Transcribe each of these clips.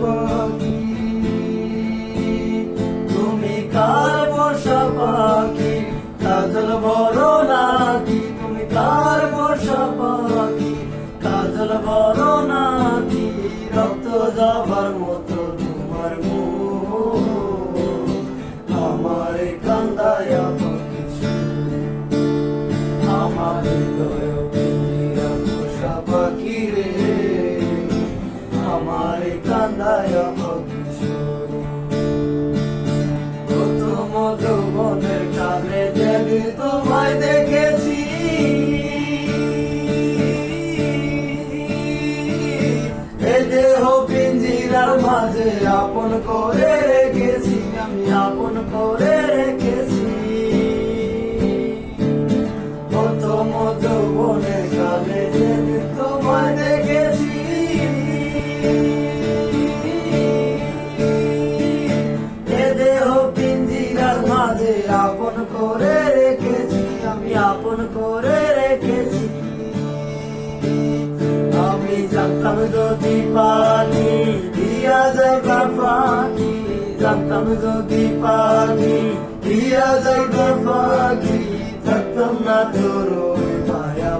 বসা পিঞ্জিরার মাঝে আপন করে রেখেছি, আমি আপন করে রেখেছি। প্রথম যৌবনের কালে যেদিন তোমায় দেখেছি। দেহ পিঞ্জিরার মাঝে আপন করে রেখেছি, আমি আপন করে রেখেছি। আমি জানতাম যদি পানি জানতাম যদি পানি দিয়া যাইবা পাখি থাকতাম না তোর মায়া।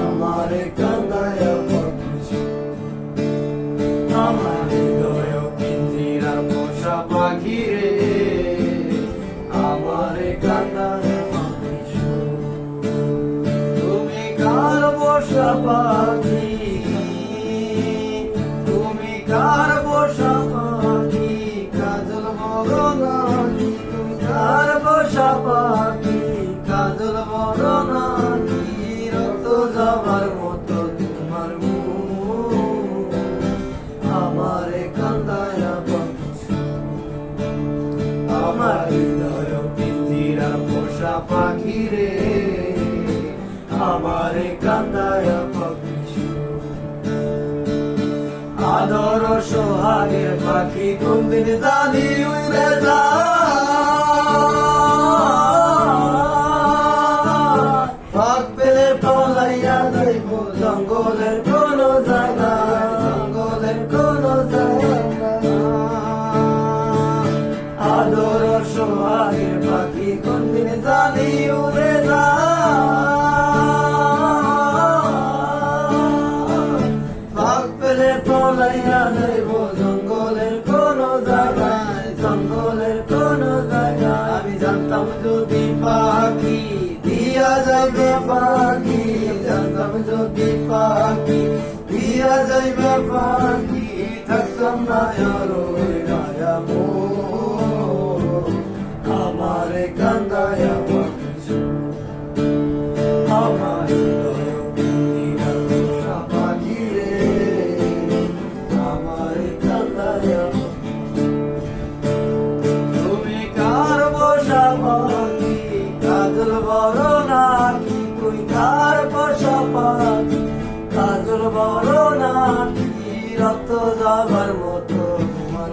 আমার কান্দায় পাখি আমার হৃদয় পিঞ্জিরা পোষা পাখি রে আমার কান্দায় পাখি তুমি কার বসা পাখি? আমার কান্দায় পাখি আমার হৃদয় পিঞ্জিরা পোষা পাখি রে আমার কান্দায় পাখি আদর সোহাগের পাখি কোনদিন জানি উড়ে ফাঁক পেলে পলাইয়া যাইব সোহাগের পাখি কোনদিন জানি উড়ে যাইব, জঙ্গলের কোন জায়গায়, জঙ্গলের কোন জায়গায়। আমি জানতাম যদি পাখি দিয়া যাইবে পাখি, জানতাম যদি পাখি দিয়া যাইবে পাখি, থাকতাম না গায়া যাবার মতো তোমার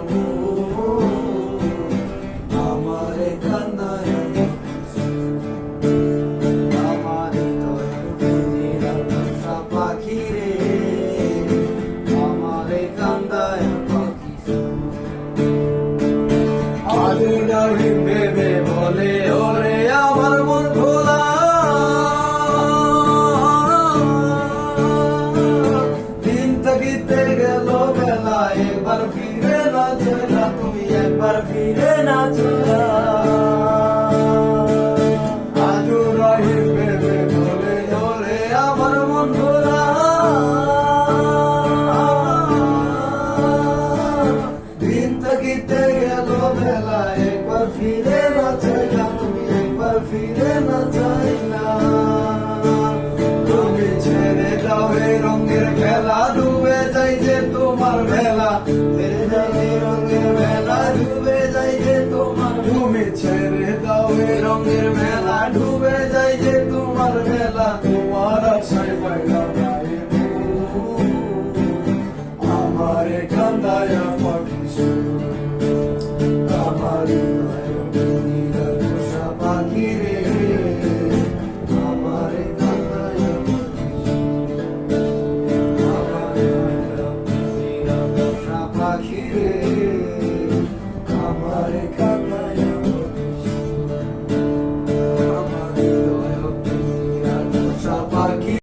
ফিরে না ফিরে না তুমি ছেড়ে দাও রঙের খেলা ডুবে যাই যে তোমার ভেলা ছেড়ে দাও, এ রঙের মেলা ডুবে যাই যে তোমার মেলা। তোমার আশায় পাইলা আমার কান্দায় পাখি আমার